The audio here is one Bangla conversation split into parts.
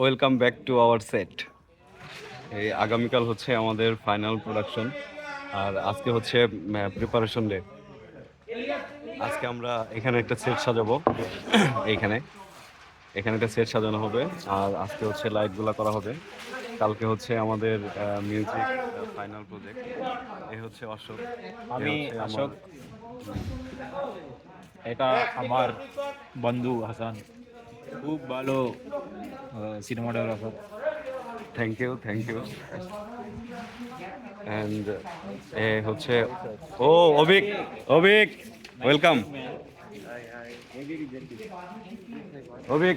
Welcome back to our set এই আগামীকাল হচ্ছে আমাদের ফাইনাল প্রোডাকশন আর আজকে হচ্ছে প্রিপারেশন ডে আজকে আমরা এখানে একটা সেট সাজাবো। এইখানে। এখানে একটা সেট সাজানো হবে আর আজকে হচ্ছে লাইটগুলো করা হবে। কালকে হচ্ছে আমাদের মিউজিক ফাইনাল প্রজেক্ট এই হচ্ছে অশোক। আমি অশোক। এটা আমার বন্ধু হাসান। খুব ভালো cinematographer thank you thank you and এ হচ্ছে ও অভিক অভিক ওয়েলকাম অভিক।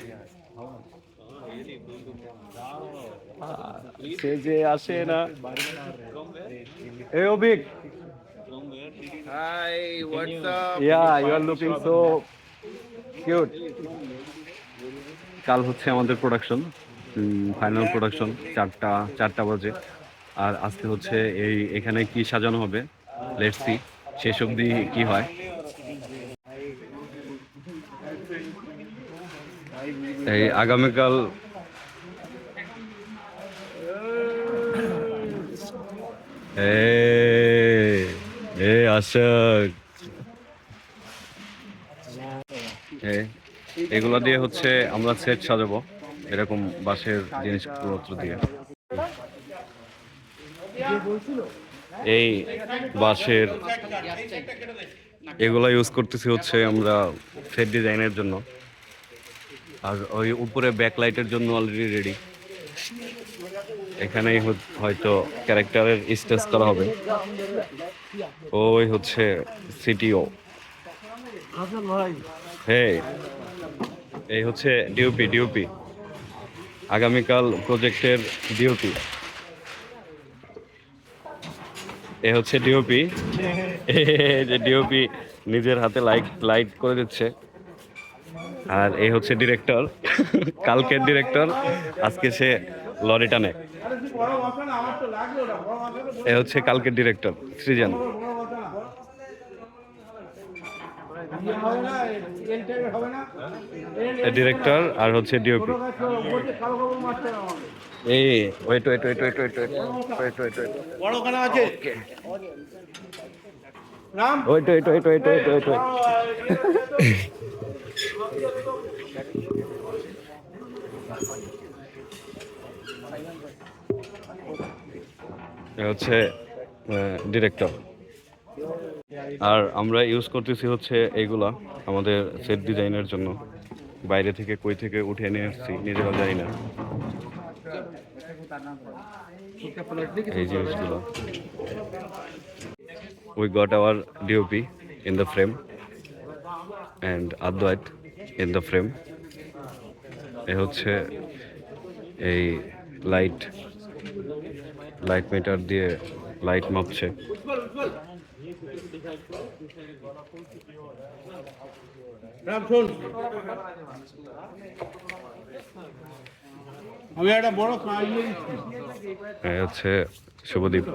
সে যে আসে না। এ Abhik. Hi, what's up? Yeah you are looking so cute কাল হচ্ছে আমাদের প্রোডাকশন ফাইনাল প্রোডাকশন চারটা চারটা বাজে। আর আজকে হচ্ছে এই, এখানে কি সাজানো হবে? লেটস সি শেষ অবধি কি হয়। এই আগামীকাল এ এই এগুলো দিয়ে হচ্ছে আমরা সেট সাজাবো এরকম বাঁশের জিনিসপত্র দিয়ে। এই বাঁশের এগুলো ইউজ করতেছি হচ্ছে আমরা সেট ডিজাইনের জন্য। আর ওই উপরে ব্যাকলাইটের জন্য অলরেডি রেডি এখানেই হয়তো ক্যারেক্টারের স্টেজ করা হবে। ওই হচ্ছে সিটিও হ্যাঁ এই হচ্ছে ডিওপি ডিওপি আগামীকাল প্রজেক্টের ডিওপি এ হচ্ছে ডিওপি যে ডিওপি নিজের হাতে লাইট লাইট করে দিচ্ছে। আর এই হচ্ছে ডিরেক্টর। কালকের ডিরেক্টর, আজকে সে লরি টানে এ হচ্ছে কালকের ডিরেক্টর, সৃজন। ডিরেক্টর আর হচ্ছে ডিওপি এই wait wait wait wait wait wait wait wait wait বড় ওখানে আছে Ram wait wait wait wait wait wait wait হচ্ছে ডিরেক্টর আর আমরা ইউজ করতেছি হচ্ছে এইগুলা আমাদের সেট ডিজাইনের জন্য। বাইরে থেকে কই থেকে উঠে নিয়ে এসেছি নিজেরা জানি না। এই জিনিসগুলো। We got our DOP in the frame and Advait in the frame. এ হচ্ছে এই লাইট লাইট মিটার দিয়ে লাইট মাপছে রাম শোন আমি একটা বড় কাজ এ হচ্ছে শুভদীপ।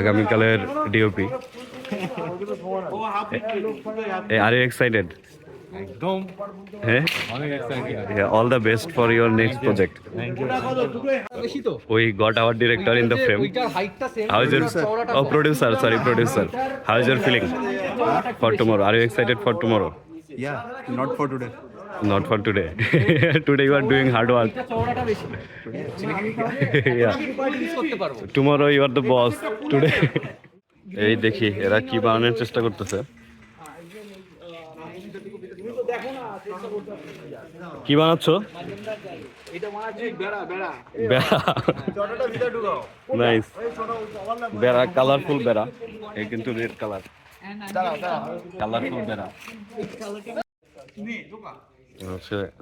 আগামীকালের ডিওপি আর এক্সাইটেড একদম। হ্যাঁ? All the best for your next project ওই got our director in the frame how is your O producer sorry producer how is your feeling for tomorrow are you excited for tomorrow not for today not for today. today you are doing hard work. yeah. Tomorrow you are the boss. এই দেখি এরা কি বানানোর চেষ্টা করতেছে? কি বানাচ্ছ? নাইস বেড়া। কালারফুল বেড়া এই কিন্তু রেড কালার কালারফুল বেড়া।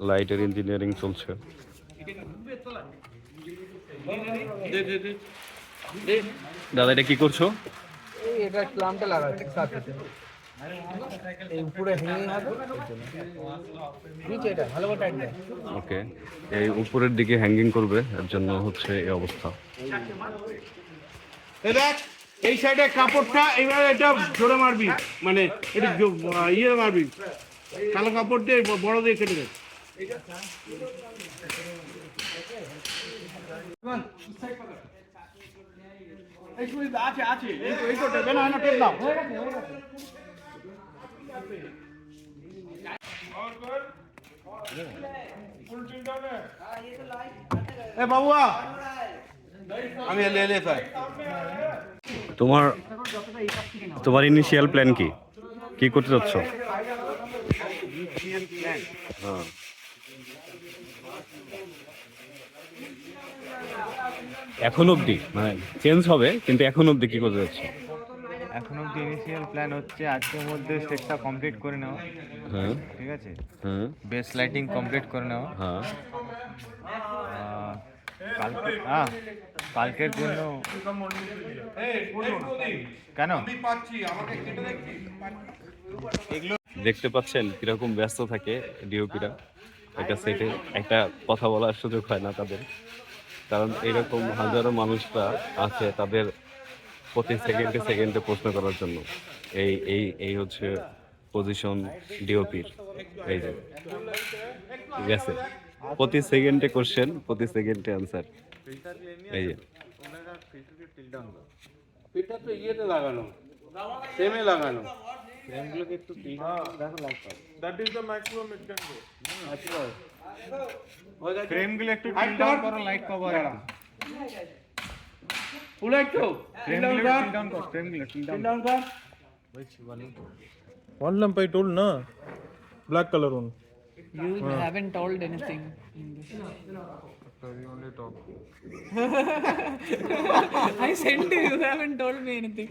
লাইটের ইঞ্জিনিয়ারিং চলছে। দাদা, এটা কি করছ? এটা লাগাচ্ছে এই উপরে হ্যাঙ্গিং হবে নিচে এটা ভালো করে টাইট দেয় ওকে এই উপরের দিকে হ্যাঙ্গিং করবে এর জন্য হচ্ছে এই অবস্থা। দেখ এই সাইডে কাপড়টা এবার এটা জোরে মারবি। মানে এটা ইয়ে মারবি। কালো কাপড় দিয়ে বড় দিয়ে কেটে দেখ আছে আছে এই তো এই তো টেপে না না টেপ দাও তোমার তোমার ইনিশিয়াল প্ল্যান কি? কি করতে যাচ্ছ এখন অবধি মানে চেঞ্জ হবে কিন্তু এখন অবধি কি করতে যাচ্ছ এখন অব্দি ইনিশিয়াল প্ল্যান হচ্ছে আজকের মধ্যে সেটটা কমপ্লিট করে নেওয়া হ্যাঁ। ঠিক আছে? হ্যাঁ। বেস লাইটিং কমপ্লিট করে নেওয়া হ্যাঁ। কালকে হ্যাঁ কালকের জন্য কেন? দেখতে পাচ্ছেন কীরকম ব্যস্ত থাকে ডিওপিরা। একটা সেটে একটা কথা বলার সুযোগ হয় না তাদের। কারণ এরকম হাজারো মানুষরা আছে তাদের প্রতি সেকেন্ডে সেকেন্ডে প্রশ্ন করার জন্য। এই এই এই হচ্ছে পজিশন ডিওপির এই যে। ঠিক আছে? প্রতি সেকেন্ডে কোশ্চেন প্রতি সেকেন্ডে অ্যান্সার এই যে। এটা তো ইয়েতে লাগানো। ফ্রেমে লাগানো। That is the maximum it can go ফ্রেমগুলো একটু টিল ডাউন করো লাইট কভার পুরো একটু ফ্রেমগুলো টিল ডাউন কর ফ্রেমগুলো টিল ডাউন ডাউন কর One lamp I told, na? Black color one. You haven't told anything. I said to you, you haven't told me anything.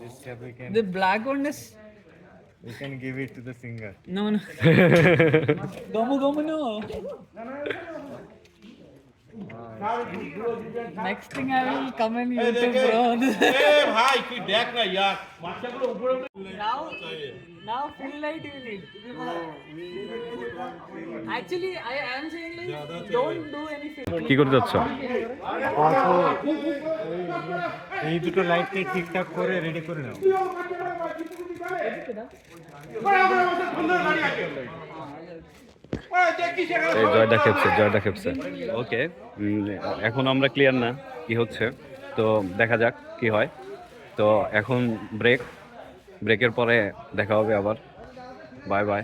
This step we can the black one is we can give it to the singer. no no. Gomu gomu no. Next thing I will come in YouTube, bro. এ ভাই তুই দেখ না ইয়ার বাচ্চাগুলো উপরে উঠে now, now fill light you need. Actually, I am saying like, don't do any fill. কি করতে যাচ্ছ এই দুটো লাইটকে ঠিকঠাক করে রেডি করে নাও ওকে এখন আমরা ক্লিয়ার না কি হচ্ছে। তো দেখা যাক কি হয়। তো এখন ব্রেক ব্রেকের পরে দেখা হবে আবার। Bye bye